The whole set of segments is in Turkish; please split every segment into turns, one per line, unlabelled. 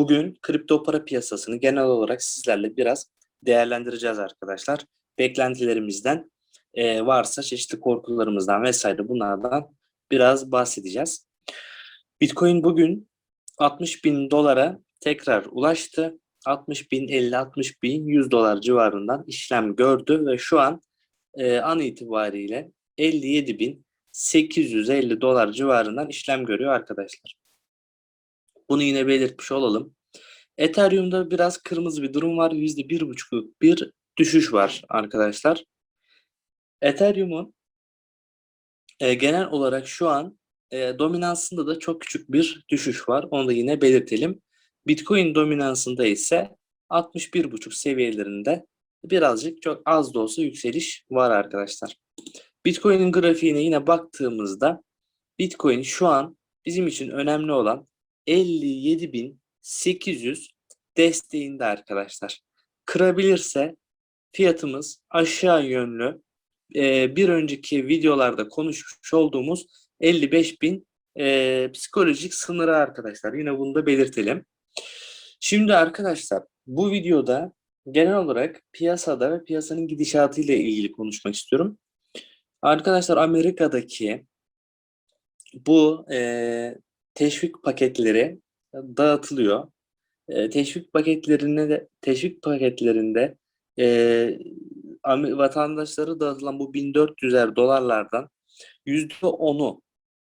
Bugün kripto para piyasasını genel olarak sizlerle biraz değerlendireceğiz arkadaşlar. Beklentilerimizden e, varsa çeşitli korkularımızdan vesaire bunlardan biraz bahsedeceğiz. Bitcoin bugün 60 bin dolara tekrar ulaştı. 60 bin 50 60 bin 100 dolar civarından işlem gördü ve şu an e, an itibariyle 57 bin 850 dolar civarından işlem görüyor arkadaşlar. Bunu yine belirtmiş olalım. Ethereum'da biraz kırmızı bir durum var. %1,5'luk bir düşüş var arkadaşlar. Ethereum'un e, genel olarak şu an e, dominansında da çok küçük bir düşüş var. Onu da yine belirtelim. Bitcoin dominansında ise 61,5 seviyelerinde birazcık çok az da olsa yükseliş var arkadaşlar. Bitcoin'in grafiğine yine baktığımızda Bitcoin şu an bizim için önemli olan 57.800 desteğinde arkadaşlar. Kırabilirse fiyatımız aşağı yönlü e, bir önceki videolarda konuşmuş olduğumuz 55.000 e, psikolojik sınırı arkadaşlar. Yine bunu da belirtelim. Şimdi arkadaşlar bu videoda genel olarak piyasada ve piyasanın gidişatı ile ilgili konuşmak istiyorum. Arkadaşlar Amerika'daki bu e, teşvik paketleri dağıtılıyor. E, teşvik paketlerinde de teşvik paketlerinde e, vatandaşları dağıtılan bu 1400'er dolarlardan %10'u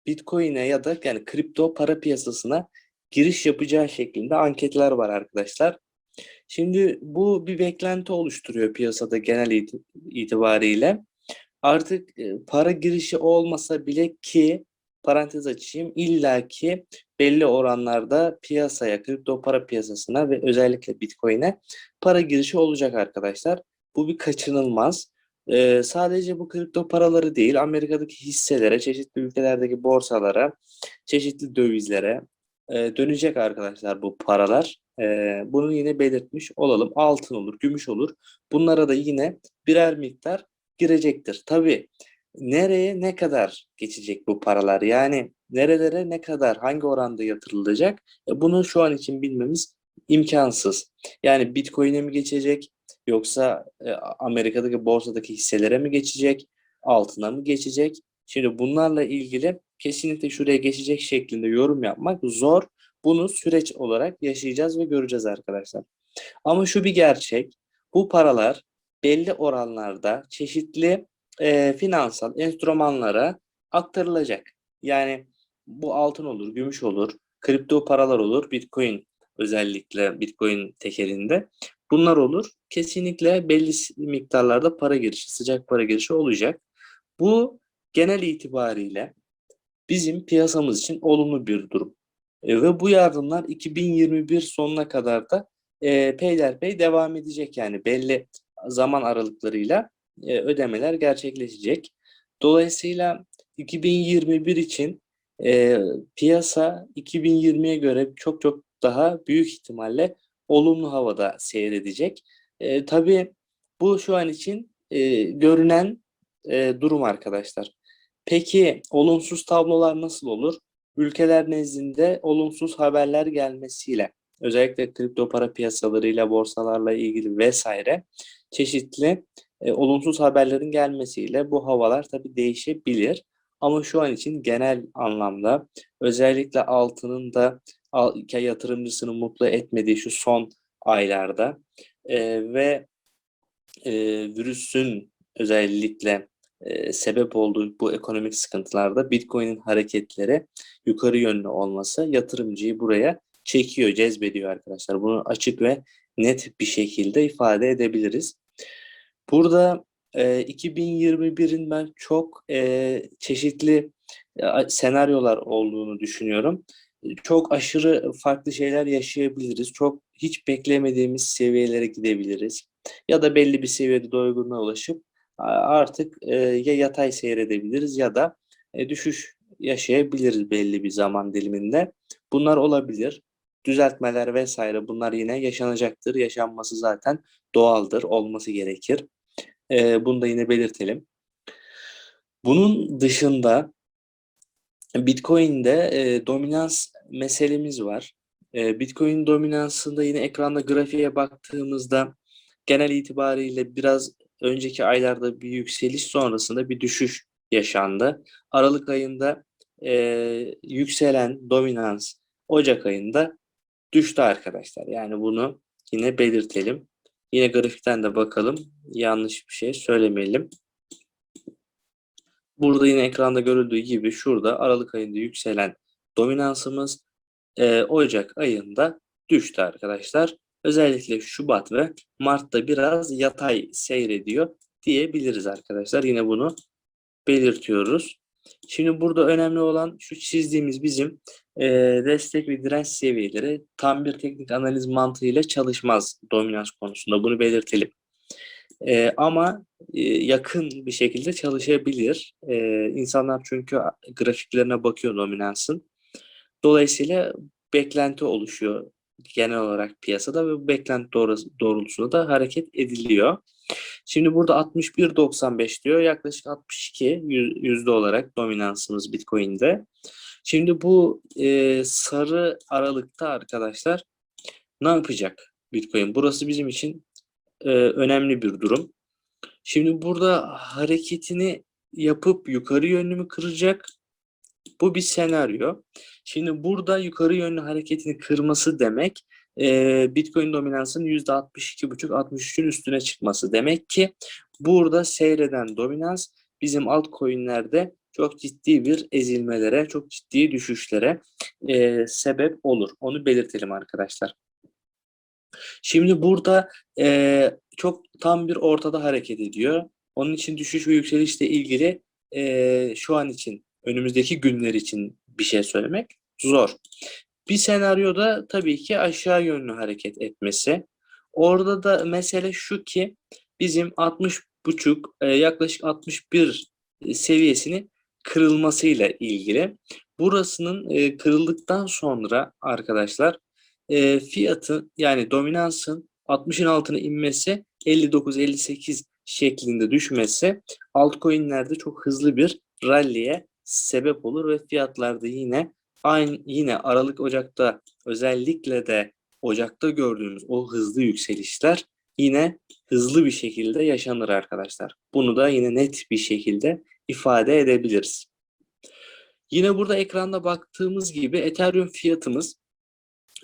Bitcoin'e ya da yani kripto para piyasasına giriş yapacağı şeklinde anketler var arkadaşlar. Şimdi bu bir beklenti oluşturuyor piyasada genel itibariyle. Artık e, para girişi olmasa bile ki parantez açayım illaki belli oranlarda piyasaya, kripto para piyasasına ve özellikle Bitcoin'e para girişi olacak arkadaşlar. Bu bir kaçınılmaz. Ee, sadece bu kripto paraları değil, Amerika'daki hisselere, çeşitli ülkelerdeki borsalara, çeşitli dövizlere e, dönecek arkadaşlar bu paralar. E, bunu yine belirtmiş olalım. Altın olur, gümüş olur. Bunlara da yine birer miktar girecektir. Tabii nereye ne kadar geçecek bu paralar? Yani nerelere ne kadar hangi oranda yatırılacak? E, bunu şu an için bilmemiz imkansız. Yani Bitcoin'e mi geçecek yoksa e, Amerika'daki borsadaki hisselere mi geçecek? Altına mı geçecek? Şimdi bunlarla ilgili kesinlikle şuraya geçecek şeklinde yorum yapmak zor. Bunu süreç olarak yaşayacağız ve göreceğiz arkadaşlar. Ama şu bir gerçek. Bu paralar belli oranlarda çeşitli e, finansal enstrümanlara aktarılacak. Yani bu altın olur, gümüş olur, kripto paralar olur, bitcoin özellikle bitcoin tekelinde. Bunlar olur. Kesinlikle belli miktarlarda para girişi, sıcak para girişi olacak. Bu genel itibariyle bizim piyasamız için olumlu bir durum. E, ve bu yardımlar 2021 sonuna kadar da e, peyderpey devam edecek yani belli zaman aralıklarıyla e, ödemeler gerçekleşecek. Dolayısıyla 2021 için e, piyasa 2020'ye göre çok çok daha büyük ihtimalle olumlu havada seyredecek. E, tabii bu şu an için e, görünen e, durum arkadaşlar. Peki olumsuz tablolar nasıl olur? Ülkeler nezdinde olumsuz haberler gelmesiyle özellikle kripto para piyasalarıyla, borsalarla ilgili vesaire çeşitli e, olumsuz haberlerin gelmesiyle bu havalar tabii değişebilir. Ama şu an için genel anlamda özellikle altının da yatırımcısını mutlu etmediği şu son aylarda e, ve e, virüsün özellikle e, sebep olduğu bu ekonomik sıkıntılarda Bitcoin'in hareketleri yukarı yönlü olması yatırımcıyı buraya çekiyor, cezbediyor arkadaşlar. Bunu açık ve net bir şekilde ifade edebiliriz. Burada e, 2021'in ben çok e, çeşitli e, senaryolar olduğunu düşünüyorum. Çok aşırı farklı şeyler yaşayabiliriz. Çok hiç beklemediğimiz seviyelere gidebiliriz. Ya da belli bir seviyede doygunluğa ulaşıp artık e, ya yatay seyredebiliriz ya da e, düşüş yaşayabiliriz belli bir zaman diliminde. Bunlar olabilir. Düzeltmeler vesaire bunlar yine yaşanacaktır. Yaşanması zaten doğaldır, olması gerekir. E, bunu da yine belirtelim. Bunun dışında Bitcoin'de e, dominans meselemiz var. E, Bitcoin dominansında yine ekranda grafiğe baktığımızda genel itibariyle biraz önceki aylarda bir yükseliş sonrasında bir düşüş yaşandı. Aralık ayında e, yükselen dominans Ocak ayında düştü arkadaşlar. Yani bunu yine belirtelim. Yine grafikten de bakalım. Yanlış bir şey söylemeyelim. Burada yine ekranda görüldüğü gibi şurada Aralık ayında yükselen dominansımız e, Ocak ayında düştü arkadaşlar. Özellikle Şubat ve Mart'ta biraz yatay seyrediyor diyebiliriz arkadaşlar. Yine bunu belirtiyoruz. Şimdi burada önemli olan şu çizdiğimiz bizim e, destek ve direnç seviyeleri tam bir teknik analiz mantığıyla çalışmaz dominans konusunda. Bunu belirtelim. E, ama e, yakın bir şekilde çalışabilir. E, insanlar çünkü grafiklerine bakıyor dominansın. Dolayısıyla beklenti oluşuyor genel olarak piyasada ve bu beklenti doğrultusunda da hareket ediliyor. Şimdi burada 61.95 diyor. Yaklaşık 62 yüzde olarak dominansımız Bitcoin'de. Şimdi bu e, sarı aralıkta arkadaşlar ne yapacak Bitcoin? Burası bizim için e, önemli bir durum. Şimdi burada hareketini yapıp yukarı yönlü mü kıracak? Bu bir senaryo. Şimdi burada yukarı yönlü hareketini kırması demek e, Bitcoin dominansının %62,5-63'ün üstüne çıkması. Demek ki burada seyreden dominans bizim altcoin'lerde çok ciddi bir ezilmelere, çok ciddi düşüşlere e, sebep olur. Onu belirtelim arkadaşlar. Şimdi burada e, çok tam bir ortada hareket ediyor. Onun için düşüş ve yükselişle ilgili e, şu an için, önümüzdeki günler için bir şey söylemek zor. Bir senaryoda tabii ki aşağı yönlü hareket etmesi. Orada da mesele şu ki bizim 60 buçuk e, yaklaşık 61 seviyesini kırılmasıyla ilgili. Burasının e, kırıldıktan sonra arkadaşlar e, fiyatı yani dominansın 60'ın altına inmesi 59-58 şeklinde düşmesi altcoin'lerde çok hızlı bir rally'e sebep olur ve fiyatlarda yine aynı yine Aralık Ocak'ta özellikle de Ocak'ta gördüğümüz o hızlı yükselişler yine hızlı bir şekilde yaşanır arkadaşlar. Bunu da yine net bir şekilde ifade edebiliriz. Yine burada ekranda baktığımız gibi Ethereum fiyatımız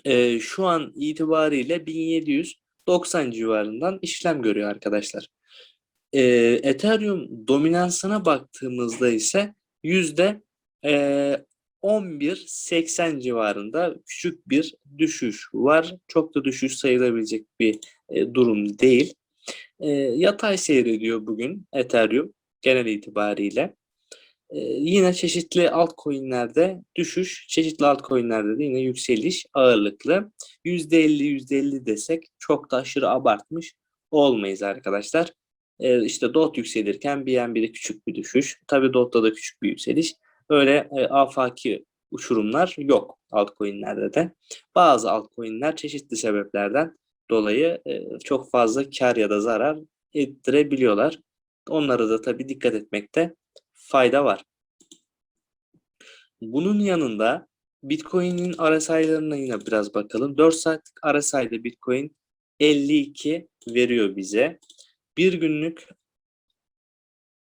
e, şu an itibariyle 1790 civarından işlem görüyor arkadaşlar. E, Ethereum dominansına baktığımızda ise yüzde e, 11.80 civarında küçük bir düşüş var. Çok da düşüş sayılabilecek bir e, durum değil. E, yatay seyrediyor bugün Ethereum genel itibariyle. E, yine çeşitli altcoin'lerde düşüş, çeşitli altcoin'lerde de yine yükseliş ağırlıklı. %50 %50 desek çok da aşırı abartmış olmayız arkadaşlar. E, işte DOT yükselirken BNB'de küçük bir düşüş. Tabii DOT'ta da küçük bir yükseliş öyle e, afaki uçurumlar yok altcoin'lerde de. Bazı altcoin'ler çeşitli sebeplerden dolayı e, çok fazla kar ya da zarar ettirebiliyorlar. Onlara da tabii dikkat etmekte fayda var. Bunun yanında Bitcoin'in RSI'larına yine biraz bakalım. 4 saatlik RSI'de Bitcoin 52 veriyor bize. Bir günlük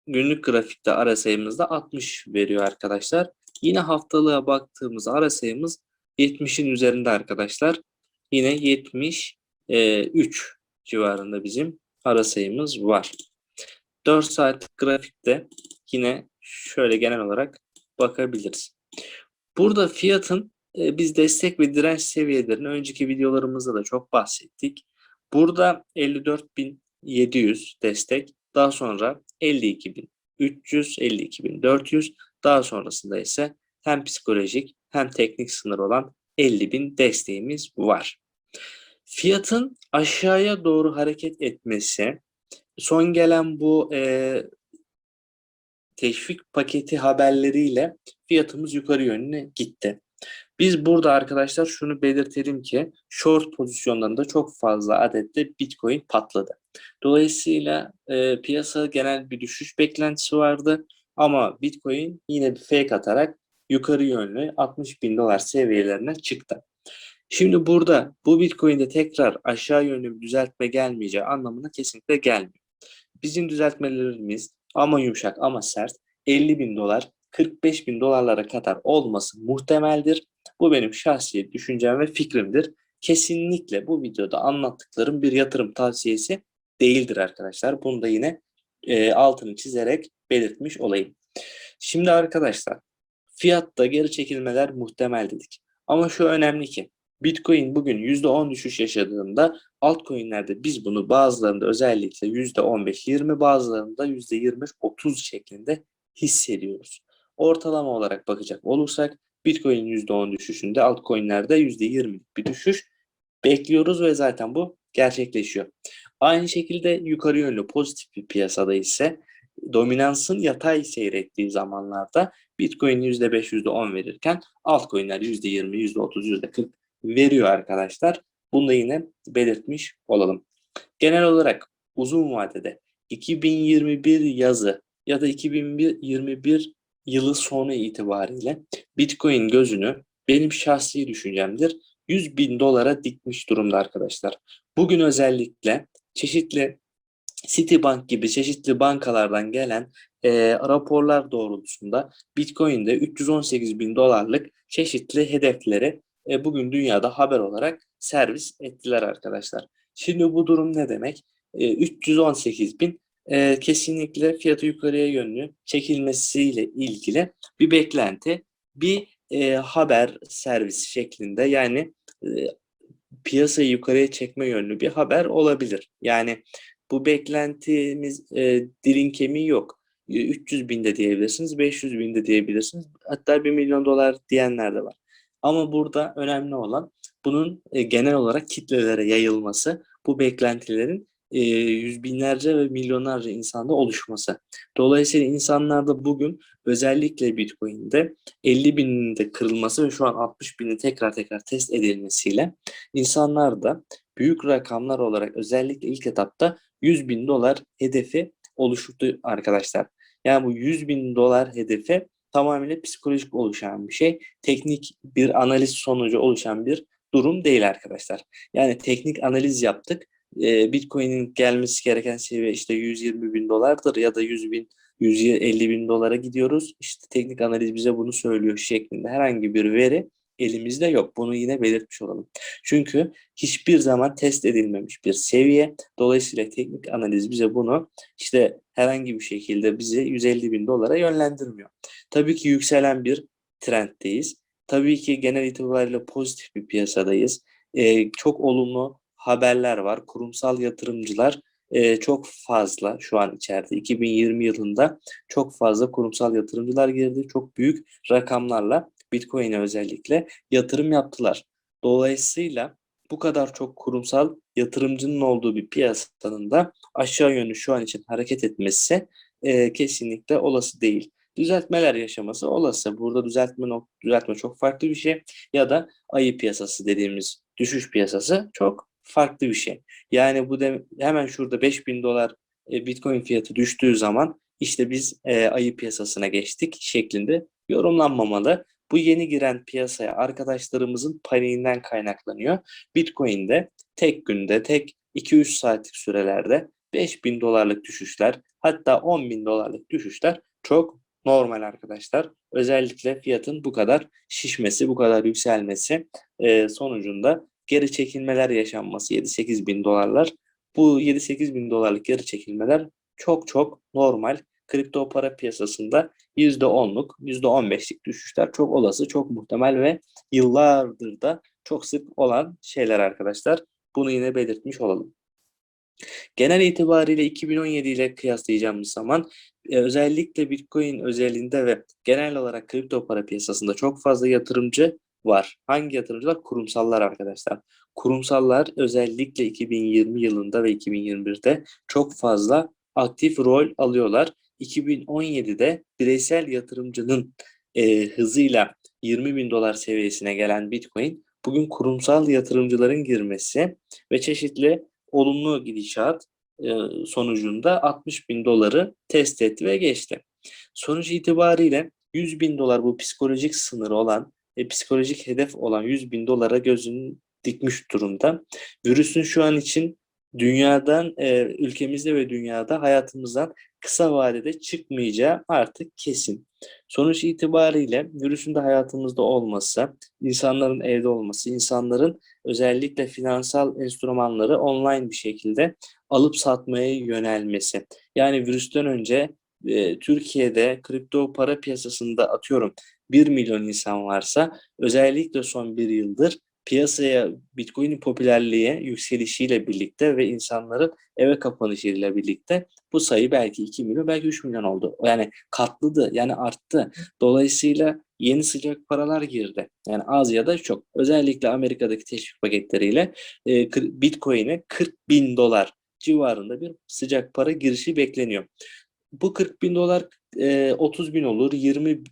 günlük grafikte ara sayımızda 60 veriyor arkadaşlar. Yine haftalığa baktığımız sayımız 70'in üzerinde arkadaşlar. Yine 73 e, civarında bizim sayımız var. 4 saatlik grafikte yine şöyle genel olarak bakabiliriz. Burada fiyatın e, biz destek ve direnç seviyelerini önceki videolarımızda da çok bahsettik. Burada 54.700 destek, daha sonra 52.300, 52.400. Daha sonrasında ise hem psikolojik hem teknik sınır olan 50.000 desteğimiz var. Fiyatın aşağıya doğru hareket etmesi, son gelen bu e, teşvik paketi haberleriyle fiyatımız yukarı yönüne gitti. Biz burada arkadaşlar şunu belirtelim ki short pozisyonlarında çok fazla adette Bitcoin patladı. Dolayısıyla e, piyasa genel bir düşüş beklentisi vardı ama Bitcoin yine bir fake atarak yukarı yönlü 60 bin dolar seviyelerine çıktı. Şimdi burada bu Bitcoin'de tekrar aşağı yönlü bir düzeltme gelmeyeceği anlamına kesinlikle gelmiyor. Bizim düzeltmelerimiz ama yumuşak ama sert 50 bin dolar 45 bin dolarlara kadar olması muhtemeldir. Bu benim şahsi düşüncem ve fikrimdir. Kesinlikle bu videoda anlattıklarım bir yatırım tavsiyesi değildir arkadaşlar. Bunu da yine e, altını çizerek belirtmiş olayım. Şimdi arkadaşlar fiyatta geri çekilmeler muhtemel dedik. Ama şu önemli ki Bitcoin bugün %10 düşüş yaşadığında altcoin'lerde biz bunu bazılarında özellikle %15-20 bazılarında %25-30 şeklinde hissediyoruz. Ortalama olarak bakacak olursak Bitcoin %10 düşüşünde altcoin'lerde %20'lik bir düşüş bekliyoruz ve zaten bu gerçekleşiyor. Aynı şekilde yukarı yönlü pozitif bir piyasada ise dominansın yatay seyrettiği zamanlarda Bitcoin %5, %10 verirken altcoin'ler %20, %30, %40 veriyor arkadaşlar. Bunu da yine belirtmiş olalım. Genel olarak uzun vadede 2021 yazı ya da 2021 yılı sonu itibariyle Bitcoin gözünü benim şahsi düşüncemdir 100 bin dolara dikmiş durumda arkadaşlar. Bugün özellikle çeşitli Citibank gibi çeşitli bankalardan gelen e, raporlar doğrultusunda Bitcoin'de 318 bin dolarlık çeşitli hedefleri e, bugün dünyada haber olarak servis ettiler arkadaşlar. Şimdi bu durum ne demek? E, 318 bin e, kesinlikle fiyatı yukarıya yönlü çekilmesiyle ilgili bir beklenti, bir e, haber servisi şeklinde yani e, piyasayı yukarıya çekme yönlü bir haber olabilir. Yani bu beklentimiz e, dilin kemiği yok. 300 bin de diyebilirsiniz, 500 bin de diyebilirsiniz. Hatta 1 milyon dolar diyenler de var. Ama burada önemli olan bunun e, genel olarak kitlelere yayılması, bu beklentilerin e, yüz binlerce ve milyonlarca insanda oluşması. Dolayısıyla insanlarda bugün özellikle Bitcoin'de 50 binin de kırılması ve şu an 60 bini tekrar tekrar test edilmesiyle insanlar da büyük rakamlar olarak özellikle ilk etapta 100 bin dolar hedefi oluşturdu arkadaşlar. Yani bu 100 bin dolar hedefi tamamıyla psikolojik oluşan bir şey. Teknik bir analiz sonucu oluşan bir durum değil arkadaşlar. Yani teknik analiz yaptık. Bitcoin'in gelmesi gereken seviye işte 120 bin dolardır ya da 100 bin 150 bin dolara gidiyoruz. İşte teknik analiz bize bunu söylüyor şeklinde herhangi bir veri elimizde yok. Bunu yine belirtmiş olalım. Çünkü hiçbir zaman test edilmemiş bir seviye. Dolayısıyla teknik analiz bize bunu işte herhangi bir şekilde bizi 150 bin dolara yönlendirmiyor. Tabii ki yükselen bir trenddeyiz. Tabii ki genel itibariyle pozitif bir piyasadayız. Ee, çok olumlu haberler var. Kurumsal yatırımcılar e, çok fazla şu an içeride. 2020 yılında çok fazla kurumsal yatırımcılar girdi. Çok büyük rakamlarla Bitcoin'e özellikle yatırım yaptılar. Dolayısıyla bu kadar çok kurumsal yatırımcının olduğu bir piyasanın da aşağı yönlü şu an için hareket etmesi e, kesinlikle olası değil. Düzeltmeler yaşaması olası. Burada düzeltme düzeltme çok farklı bir şey ya da ayı piyasası dediğimiz düşüş piyasası çok farklı bir şey. Yani bu de hemen şurada 5000 dolar e, Bitcoin fiyatı düştüğü zaman işte biz e, ayı piyasasına geçtik şeklinde yorumlanmamalı. Bu yeni giren piyasaya arkadaşlarımızın paniğinden kaynaklanıyor. Bitcoin'de tek günde, tek 2-3 saatlik sürelerde 5000 dolarlık düşüşler, hatta 10 bin dolarlık düşüşler çok normal arkadaşlar. Özellikle fiyatın bu kadar şişmesi, bu kadar yükselmesi e, sonucunda geri çekilmeler yaşanması 7-8 bin dolarlar. Bu 7-8 bin dolarlık geri çekilmeler çok çok normal kripto para piyasasında %10'luk, %15'lik düşüşler çok olası, çok muhtemel ve yıllardır da çok sık olan şeyler arkadaşlar. Bunu yine belirtmiş olalım. Genel itibariyle 2017 ile kıyaslayacağımız zaman e, özellikle Bitcoin özelinde ve genel olarak kripto para piyasasında çok fazla yatırımcı var. Hangi yatırımcılar? Kurumsallar arkadaşlar. Kurumsallar özellikle 2020 yılında ve 2021'de çok fazla aktif rol alıyorlar. 2017'de bireysel yatırımcının e, hızıyla 20 bin dolar seviyesine gelen Bitcoin bugün kurumsal yatırımcıların girmesi ve çeşitli olumlu gidişat e, sonucunda 60 bin doları test etti ve geçti. Sonuç itibariyle 100 bin dolar bu psikolojik sınırı olan e, psikolojik hedef olan 100 bin dolara gözünü dikmiş durumda. Virüsün şu an için dünyadan, e, ülkemizde ve dünyada hayatımızdan kısa vadede çıkmayacağı artık kesin. Sonuç itibariyle virüsün de hayatımızda olması, insanların evde olması, insanların özellikle finansal enstrümanları online bir şekilde alıp satmaya yönelmesi. Yani virüsten önce e, Türkiye'de kripto para piyasasında atıyorum 1 milyon insan varsa özellikle son bir yıldır piyasaya Bitcoin'in popülerliğe yükselişiyle birlikte ve insanların eve kapanışıyla birlikte bu sayı belki 2 milyon belki 3 milyon oldu. Yani katladı yani arttı. Dolayısıyla yeni sıcak paralar girdi. Yani az ya da çok. Özellikle Amerika'daki teşvik paketleriyle e, Bitcoin'e 40 bin dolar civarında bir sıcak para girişi bekleniyor. Bu 40 bin dolar e, 30 bin olur, 20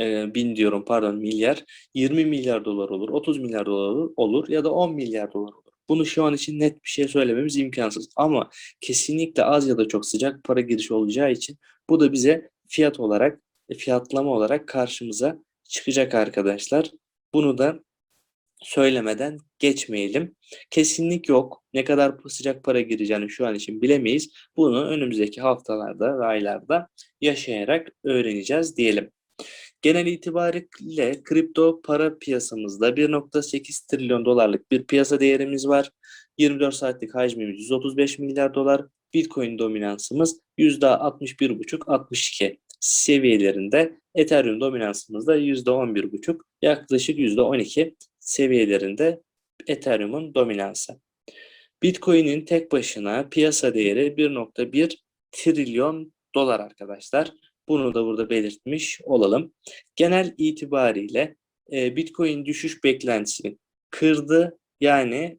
e, bin diyorum pardon milyar, 20 milyar dolar olur, 30 milyar dolar olur, ya da 10 milyar dolar olur. Bunu şu an için net bir şey söylememiz imkansız. Ama kesinlikle az ya da çok sıcak para girişi olacağı için bu da bize fiyat olarak, fiyatlama olarak karşımıza çıkacak arkadaşlar. Bunu da söylemeden geçmeyelim. Kesinlik yok. Ne kadar sıcak para gireceğini şu an için bilemeyiz. Bunu önümüzdeki haftalarda ve aylarda yaşayarak öğreneceğiz diyelim. Genel itibariyle kripto para piyasamızda 1.8 trilyon dolarlık bir piyasa değerimiz var. 24 saatlik hacmimiz 135 milyar dolar. Bitcoin dominansımız %61,5-62 seviyelerinde. Ethereum dominansımız da %11,5 yaklaşık %12 seviyelerinde Ethereum'un dominansı. Bitcoin'in tek başına piyasa değeri 1.1 trilyon dolar arkadaşlar. Bunu da burada belirtmiş olalım. Genel itibariyle e, Bitcoin düşüş beklentisini kırdı. Yani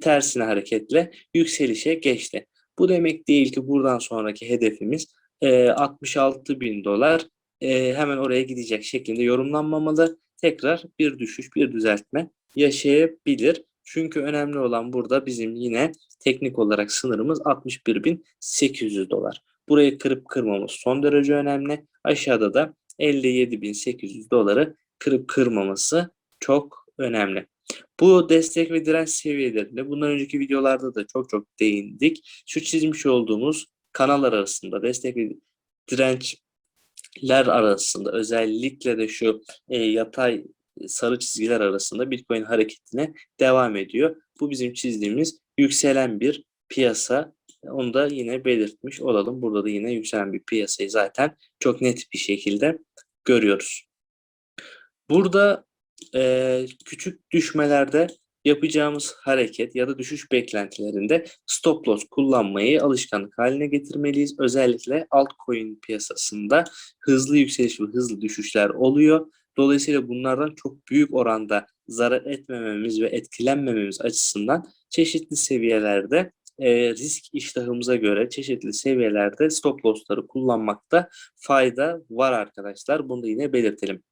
tersine hareketle yükselişe geçti. Bu demek değil ki buradan sonraki hedefimiz e, 66 bin dolar e, hemen oraya gidecek şeklinde yorumlanmamalı. Tekrar bir düşüş, bir düzeltme yaşayabilir. Çünkü önemli olan burada bizim yine teknik olarak sınırımız 61.800 dolar. Burayı kırıp kırmamız son derece önemli. Aşağıda da 57.800 doları kırıp kırmaması çok önemli. Bu destek ve direnç seviyelerinde bundan önceki videolarda da çok çok değindik. Şu çizmiş olduğumuz kanallar arasında destek ve dirençler arasında özellikle de şu e, yatay sarı çizgiler arasında Bitcoin hareketine devam ediyor. Bu bizim çizdiğimiz yükselen bir piyasa onu da yine belirtmiş olalım. Burada da yine yükselen bir piyasayı zaten çok net bir şekilde görüyoruz. Burada e, küçük düşmelerde yapacağımız hareket ya da düşüş beklentilerinde stop loss kullanmayı alışkanlık haline getirmeliyiz. Özellikle altcoin piyasasında hızlı yükseliş ve hızlı düşüşler oluyor. Dolayısıyla bunlardan çok büyük oranda zarar etmememiz ve etkilenmememiz açısından çeşitli seviyelerde e, risk iştahımıza göre çeşitli seviyelerde stop loss'ları kullanmakta fayda var arkadaşlar. Bunu da yine belirtelim.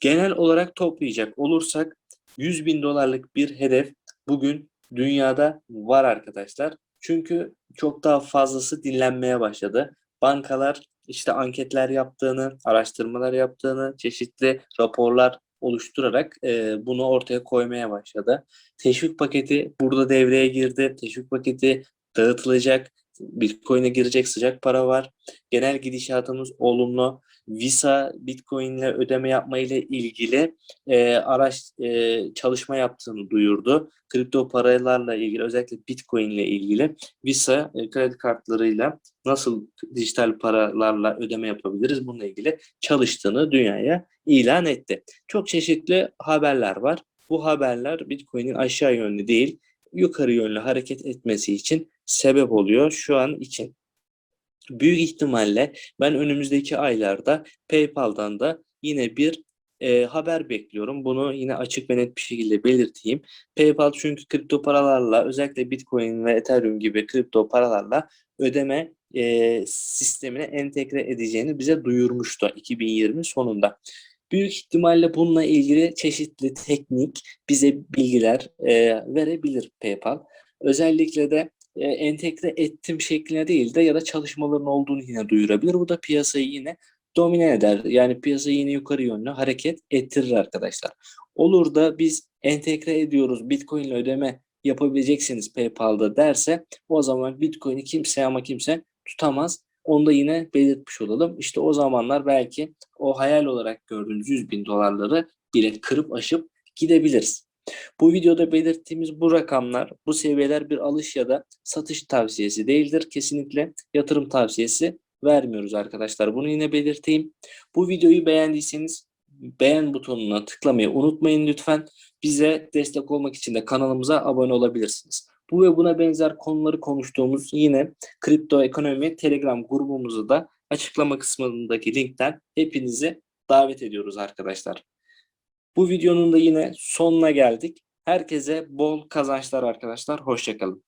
Genel olarak toplayacak olursak 100 bin dolarlık bir hedef bugün dünyada var arkadaşlar. Çünkü çok daha fazlası dinlenmeye başladı. Bankalar işte anketler yaptığını, araştırmalar yaptığını, çeşitli raporlar oluşturarak e, bunu ortaya koymaya başladı. Teşvik paketi burada devreye girdi. Teşvik paketi dağıtılacak. Bitcoin'e girecek sıcak para var. Genel gidişatımız olumlu. Visa Bitcoin ile ödeme yapma ile ilgili e, araç e, çalışma yaptığını duyurdu. Kripto paralarla ilgili özellikle Bitcoin ile ilgili Visa e, kredi kartlarıyla nasıl dijital paralarla ödeme yapabiliriz bununla ilgili çalıştığını dünyaya ilan etti. Çok çeşitli haberler var. Bu haberler Bitcoin'in aşağı yönlü değil yukarı yönlü hareket etmesi için sebep oluyor şu an için. Büyük ihtimalle ben önümüzdeki aylarda PayPal'dan da yine bir e, haber bekliyorum. Bunu yine açık ve net bir şekilde belirteyim. PayPal çünkü kripto paralarla özellikle Bitcoin ve Ethereum gibi kripto paralarla ödeme e, sistemine entegre edeceğini bize duyurmuştu 2020 sonunda. Büyük ihtimalle bununla ilgili çeşitli teknik bize bilgiler e, verebilir PayPal. Özellikle de e, entegre ettim şeklinde değil de ya da çalışmaların olduğunu yine duyurabilir. Bu da piyasayı yine domine eder. Yani piyasa yine yukarı yönlü hareket ettirir arkadaşlar. Olur da biz entegre ediyoruz Bitcoin ile ödeme yapabileceksiniz PayPal'da derse o zaman Bitcoin'i kimse ama kimse tutamaz. Onu da yine belirtmiş olalım. İşte o zamanlar belki o hayal olarak gördüğünüz 100 bin dolarları bile kırıp aşıp gidebiliriz. Bu videoda belirttiğimiz bu rakamlar, bu seviyeler bir alış ya da satış tavsiyesi değildir. Kesinlikle yatırım tavsiyesi vermiyoruz arkadaşlar. Bunu yine belirteyim. Bu videoyu beğendiyseniz beğen butonuna tıklamayı unutmayın lütfen. Bize destek olmak için de kanalımıza abone olabilirsiniz. Bu ve buna benzer konuları konuştuğumuz yine kripto ekonomi Telegram grubumuzu da açıklama kısmındaki linkten hepinizi davet ediyoruz arkadaşlar. Bu videonun da yine sonuna geldik. Herkese bol kazançlar arkadaşlar. Hoşçakalın.